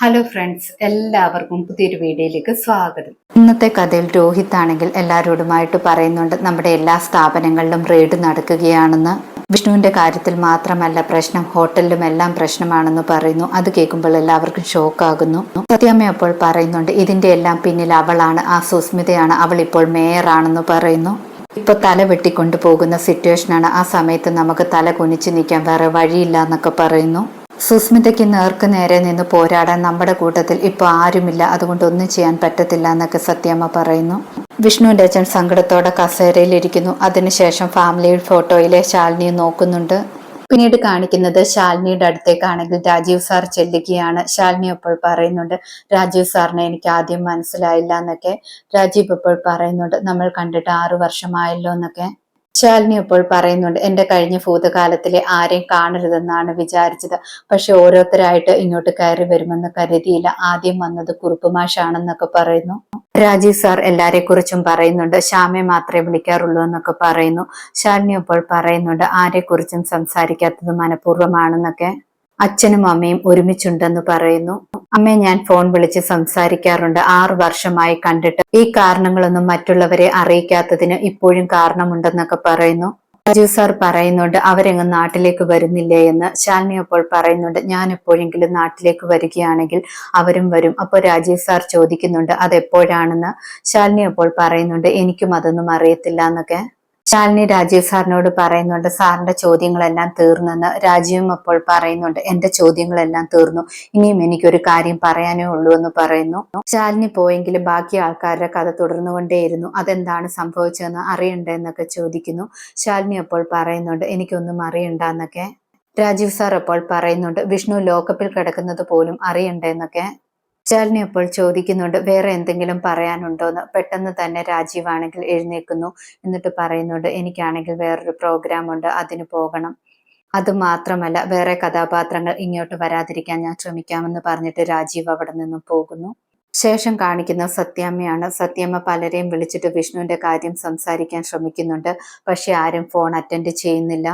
Hello friends എല്ലാവർക്കും പുതിയൊരു വീഡിയോയിലേക്ക് സ്വാഗതം. ഇന്നത്തെ കഥയിൽ രോഹിത് ആണെങ്കിൽ എല്ലാവരോടുമായിട്ട് പറയുന്നുണ്ട് നമ്മുടെ എല്ലാ സ്ഥാപനങ്ങളിലും റെയ്ഡ് നടക്കുകയാണെന്ന്. വിഷ്ണുവിന്റെ കാര്യത്തിൽ മാത്രമല്ല പ്രശ്നം ഹോട്ടലിലും എല്ലാം പ്രശ്നമാണെന്ന് പറയുന്നു. അത് കേൾക്കുമ്പോൾ എല്ലാവർക്കും ഷോക്ക് ഷോക്കാകുന്നു സത്യാമ്മ അപ്പോൾ പറയുന്നുണ്ട് ഇതിന്റെ എല്ലാം പിന്നിൽ അവളാണ് ആ സുസ്മിതയാണ് അവൾ ഇപ്പോൾ മേയറാണെന്ന് പറയുന്നു. ഇപ്പൊ തല വെട്ടിക്കൊണ്ടു പോകുന്ന സിറ്റുവേഷനാണ് ആ സമയത്ത് നമുക്ക് തല കുനിച്ചു നിൽക്കാൻ വേറെ വഴിയില്ല എന്നൊക്കെ പറയുന്നു. സുസ്മിതയ്ക്ക് നേർക്ക് നേരെ നിന്ന് പോരാടാൻ നമ്മുടെ കൂട്ടത്തിൽ ഇപ്പോൾ ആരുമില്ല. അതുകൊണ്ട് ഒന്നും ചെയ്യാൻ പറ്റത്തില്ല എന്നൊക്കെ സത്യമ്മ പറയുന്നു. വിഷ്ണുവിന്റെ അച്ഛൻ സങ്കടത്തോടെ കസേരയിൽ ഇരിക്കുന്നു. അതിനുശേഷം ഫാമിലി ഫോട്ടോയിലെ ശാലിനിയെ നോക്കുന്നുണ്ട്. പിന്നീട് കാണിക്കുന്നത് ശാലിനിയുടെ അടുത്തേക്കാണെങ്കിൽ രാജീവ് സാർ ചെല്ലുകയാണ്. ശാലിനി അപ്പോൾ പറയുന്നുണ്ട് രാജീവ് സാറിനെ എനിക്ക് ആദ്യം മനസ്സിലായില്ല എന്നൊക്കെ. രാജീവ് ഇപ്പോൾ പറയുന്നുണ്ട് നമ്മൾ കണ്ടിട്ട് ആറു വർഷമായല്ലോ എന്നൊക്കെ. ശാലിനി അപ്പോൾ പറയുന്നുണ്ട് എന്റെ കഴിഞ്ഞ ഭൂതകാലത്തിലെ ആരെയും കാണരുതെന്നാണ് വിചാരിച്ചത്. പക്ഷെ ഓരോരുത്തരായിട്ട് ഇങ്ങോട്ട് കയറി വരുമെന്ന് കരുതിയില്ല. ആദ്യം വന്നത് കുറുപ്പുമാഷാണെന്നൊക്കെ പറയുന്നു. രാജീവ് സാർ എല്ലാരെ കുറിച്ചും പറയുന്നുണ്ട് ശ്യാമെ മാത്രമേ വിളിക്കാറുള്ളൂ എന്നൊക്കെ പറയുന്നു. ശാലിനി അപ്പോൾ പറയുന്നുണ്ട് ആരെക്കുറിച്ചും സംസാരിക്കാത്തത് മനഃപൂർവമാണെന്നൊക്കെ. അച്ഛനും അമ്മയും ഒരുമിച്ചുണ്ടെന്ന് പറയുന്നു. അമ്മയെ ഞാൻ ഫോൺ വിളിച്ച് സംസാരിക്കാറുണ്ട്. ആറു വർഷമായി കണ്ടിട്ട്. ഈ കാരണങ്ങളൊന്നും മറ്റുള്ളവരെ അറിയിക്കാത്തതിന് ഇപ്പോഴും കാരണമുണ്ടെന്നൊക്കെ പറയുന്നു. രാജു സാർ പറയുന്നുണ്ട് അവരെങ്ങും നാട്ടിലേക്ക് വരുന്നില്ലേ എന്ന്. ശാലിനി അപ്പോൾ പറയുന്നുണ്ട് ഞാൻ എപ്പോഴെങ്കിലും നാട്ടിലേക്ക് വരികയാണെങ്കിൽ അവരും വരും. അപ്പോൾ രാജീവ് സാർ ചോദിക്കുന്നുണ്ട് അതെപ്പോഴാണെന്ന്? ശാലിനി അപ്പോൾ പറയുന്നുണ്ട് എനിക്കും അതൊന്നും അറിയത്തില്ല എന്നൊക്കെ. ശാലിനി രാജീവ് സാറിനോട് പറയുന്നുണ്ട് സാറിന്റെ ചോദ്യങ്ങളെല്ലാം തീർന്നെന്ന് രാജീവും അപ്പോൾ പറയുന്നുണ്ട് എന്റെ ചോദ്യങ്ങളെല്ലാം തീർന്നു ഇനിയും എനിക്കൊരു കാര്യം പറയാനേ ഉള്ളൂ എന്ന് പറയുന്നു. ശാലിനി പോയെങ്കിലും ബാക്കി ആൾക്കാരുടെ കഥ തുടർന്നുകൊണ്ടേയിരുന്നു അതെന്താണ് സംഭവിച്ചതെന്ന് അറിയണ്ടേ എന്നൊക്കെ ചോദിക്കുന്നു. ശാലിനി അപ്പോൾ പറയുന്നുണ്ട് എനിക്കൊന്നും അറിയണ്ട എന്നൊക്കെ. രാജീവ് സാർ അപ്പോൾ പറയുന്നുണ്ട് വിഷ്ണു ലോക്കപ്പിൽ കിടക്കുന്നത് പോലും അറിയണ്ടേ എന്നൊക്കെ. ശാലിനി അപ്പോൾ ചോദിക്കുന്നുണ്ട് വേറെ എന്തെങ്കിലും പറയാനുണ്ടോ എന്ന് പെട്ടെന്ന് തന്നെ രാജീവ് ആണെങ്കിൽ എഴുന്നേക്കുന്നു. എന്നിട്ട് പറയുന്നുണ്ട് എനിക്കാണെങ്കിൽ വേറൊരു പ്രോഗ്രാം ഉണ്ട് അതിന് പോകണം. അത് മാത്രമല്ല വേറെ കഥാപാത്രങ്ങൾ ഇങ്ങോട്ട് വരാതിരിക്കാൻ ഞാൻ ശ്രമിക്കാമെന്ന് പറഞ്ഞിട്ട് രാജീവ് അവിടെ നിന്നും പോകുന്നു. ശേഷം കാണിക്കുന്ന സത്യാമ്മയാണ്. സത്യാമ്മ പലരെയും വിളിച്ചിട്ട് വിഷ്ണുവിന്റെ കാര്യം സംസാരിക്കാൻ ശ്രമിക്കുന്നുണ്ട്. പക്ഷെ ആരും ഫോൺ അറ്റൻഡ് ചെയ്യുന്നില്ല.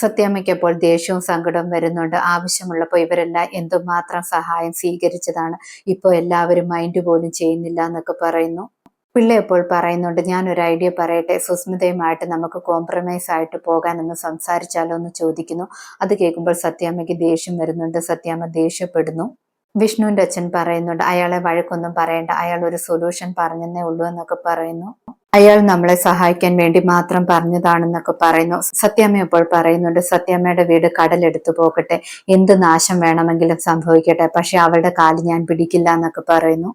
സത്യാമ്മയ്ക്ക് അപ്പോൾ ദേഷ്യവും സങ്കടവും വരുന്നുണ്ട്. ആവശ്യമുള്ളപ്പോൾ ഇവരെല്ലാം എന്തുമാത്രം സഹായം സ്വീകരിച്ചതാണ്. ഇപ്പോൾ എല്ലാവരും മൈൻഡ് പോലും ചെയ്യുന്നില്ല എന്നൊക്കെ പറയുന്നു. പിള്ളെ ഇപ്പോൾ പറയുന്നുണ്ട് ഞാൻ ഒരു ഐഡിയ പറയട്ടെ. സുസ്മിതയുമായിട്ട് നമുക്ക് കോംപ്രമൈസ് ആയിട്ട് പോകാനൊന്ന് സംസാരിച്ചാലോ എന്ന് ചോദിക്കുന്നു. അത് കേൾക്കുമ്പോൾ സത്യാമ്മയ്ക്ക് ദേഷ്യം വരുന്നുണ്ട്. സത്യാമ്മ ദേഷ്യപ്പെടുന്നു. വിഷ്ണുവിന്റെ അച്ഛൻ പറയുന്നുണ്ട് അയാളെ വഴക്കൊന്നും പറയണ്ട. അയാൾ ഒരു സൊല്യൂഷൻ പറഞ്ഞെന്നേ ഉള്ളൂ എന്നൊക്കെ പറയുന്നു. അയാൾ നമ്മളെ സഹായിക്കാൻ വേണ്ടി മാത്രം പറഞ്ഞതാണെന്നൊക്കെ പറയുന്നു. സത്യമ്മ ഇപ്പോൾ പറയുന്നുണ്ട് സത്യമ്മയുടെ വീട് കടലെടുത്തു പോകട്ടെ. എന്ത് നാശം വേണമെങ്കിലും സംഭവിക്കട്ടെ. പക്ഷെ അവളുടെ കാൽ ഞാൻ പിടിക്കില്ല എന്നൊക്കെ പറയുന്നു.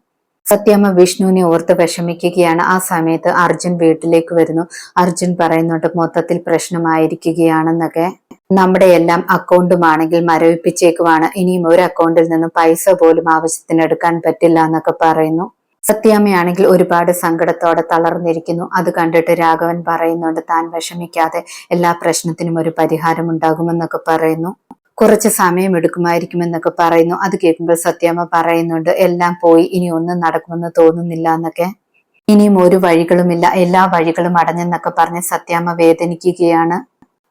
സത്യമ്മ വിഷ്ണുവിനെ ഓർത്ത് വിഷമിക്കുകയാണ്. ആ സമയത്ത് അർജുൻ വീട്ടിലേക്ക് വരുന്നു. അർജുൻ പറയുന്നുണ്ട് മൊത്തത്തിൽ പ്രശ്നമായിരിക്കുകയാണെന്നൊക്കെ. നമ്മുടെ എല്ലാം അക്കൗണ്ടുമാണെങ്കിൽ മരവിപ്പിച്ചേക്കുവാണ്. ഇനിയും ഒരു അക്കൗണ്ടിൽ നിന്നും പൈസ പോലും ആവശ്യത്തിന് എടുക്കാൻ പറ്റില്ല എന്നൊക്കെ പറയുന്നു. സത്യാമ്മയാണെങ്കിൽ ഒരുപാട് സങ്കടത്തോടെ തളർന്നിരിക്കുന്നു. അത് കണ്ടിട്ട് രാഘവൻ പറയുന്നുണ്ട് താൻ വിഷമിക്കാതെ എല്ലാ പ്രശ്നത്തിനും ഒരു പരിഹാരം ഉണ്ടാകുമെന്നൊക്കെ പറയുന്നു. കുറച്ച് സമയം എടുക്കുമായിരിക്കുമെന്നൊക്കെ പറയുന്നു. അത് കേൾക്കുമ്പോൾ സത്യാമ്മ പറയുന്നുണ്ട് എല്ലാം പോയി ഇനി ഒന്നും നടക്കുമെന്ന് തോന്നുന്നില്ല എന്നൊക്കെ. ഇനിയും ഒരു വഴികളുമില്ല. എല്ലാ വഴികളും അടഞ്ഞെന്നൊക്കെ പറഞ്ഞ് സത്യാമ്മ വേദനിക്കുകയാണ്.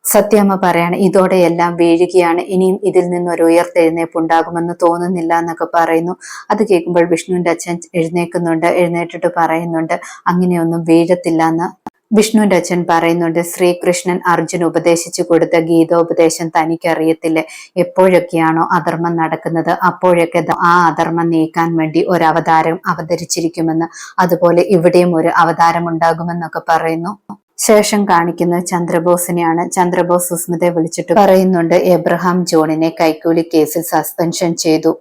സത്യാമ്മ പറയാണ് ഇതോടെ എല്ലാം വീഴുകയാണ്. ഇനിയും ഇതിൽ നിന്ന് ഒരു ഉയർത്തെഴുന്നേപ്പ് ഉണ്ടാകുമെന്ന് തോന്നുന്നില്ല എന്നൊക്കെ പറയുന്നു. അത് കേൾക്കുമ്പോൾ വിഷ്ണുവിന്റെ അച്ഛൻ എഴുന്നേക്കുന്നുണ്ട് എഴുന്നേറ്റിട്ട് പറയുന്നുണ്ട് അങ്ങനെയൊന്നും വീഴത്തില്ല എന്ന്. വിഷ്ണുവിന്റെ അച്ഛൻ പറയുന്നുണ്ട് ശ്രീകൃഷ്ണൻ അർജുൻ ഉപദേശിച്ചു കൊടുത്ത ഗീതോപദേശം തനിക്കറിയത്തില്ലേ? എപ്പോഴൊക്കെയാണോ അധർമ്മം നടക്കുന്നത് അപ്പോഴൊക്കെ ആ അധർമ്മം നീക്കാൻ വേണ്ടി ഒരു അവതാരം അവതരിച്ചിരിക്കുമെന്ന്. അതുപോലെ ഇവിടെയും ഒരു അവതാരം ഉണ്ടാകുമെന്നൊക്കെ പറയുന്നു. ശേഷം കാണിക്കുന്നത് ചന്ദ്രബോസിനെയാണ്. ചന്ദ്രബോസ് സുസ്മിതയെ വിളിച്ചിട്ട് പറയുന്നുണ്ട് എബ്രഹാം ജോണിനെ കൈക്കൂലി കേസിൽ സസ്പെൻഷൻ ചെയ്തു.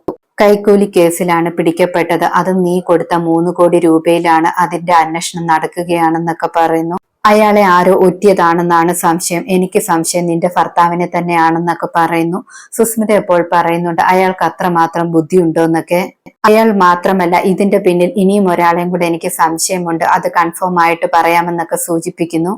കൈക്കൂലി കേസിലാണ് പിടിക്കപ്പെട്ടത്. അത് നീ കൊടുത്ത മൂന്ന് കോടി രൂപയിലാണ് അതിന്റെ അന്വേഷണം നടക്കുകയാണെന്നൊക്കെ പറയുന്നു. അയാളെ ആരോ ഒറ്റിയതാണെന്നാണ് സംശയം. എനിക്ക് സംശയം നിന്റെ ഭർത്താവിനെ തന്നെയാണെന്നൊക്കെ പറയുന്നു. സുസ്മിത എപ്പോൾ പറയുന്നുണ്ട് അയാൾക്ക് അത്രമാത്രം ബുദ്ധിയുണ്ടോ എന്നൊക്കെ അയാൾ മാത്രമല്ല ഇതിന്റെ പിന്നിൽ ഇനിയും ഒരാളെയും കൂടെ എനിക്ക് സംശയമുണ്ട്. അത് കൺഫേം ആയിട്ട് പറയാമെന്നൊക്കെ സൂചിപ്പിക്കുന്നു.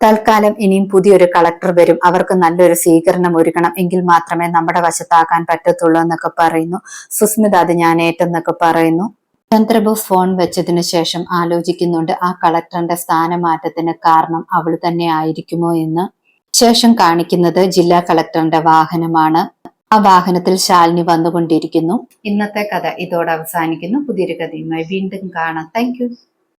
തൽക്കാലം ഇനിയും പുതിയൊരു കളക്ടർ വരും. അവർക്ക് നല്ലൊരു സ്വീകരണം ഒരുക്കണം. എങ്കിൽ മാത്രമേ നമ്മുടെ വശത്താക്കാൻ പറ്റത്തുള്ളൂ എന്നൊക്കെ പറയുന്നു. സുസ്മിത അത് ഞാൻ ഏറ്റെന്നൊക്കെ പറയുന്നു. ചന്ദ്രബോസ് ഫോൺ വെച്ചതിന് ശേഷം ആലോചിക്കുന്നുണ്ട് ആ കളക്ടറിന്റെ സ്ഥാനമാറ്റത്തിന് കാരണം അവൾ തന്നെ ആയിരിക്കുമോ എന്ന്. ശേഷം കാണിക്കുന്നത് ജില്ലാ കളക്ടറിന്റെ വാഹനമാണ്. ആ വാഹനത്തിൽ ശാലിനി വന്നുകൊണ്ടിരിക്കുന്നു. ഇന്നത്തെ കഥ ഇതോടെ അവസാനിക്കുന്നു. പുതിയൊരു കഥയുമായി വീണ്ടും കാണാം. താങ്ക്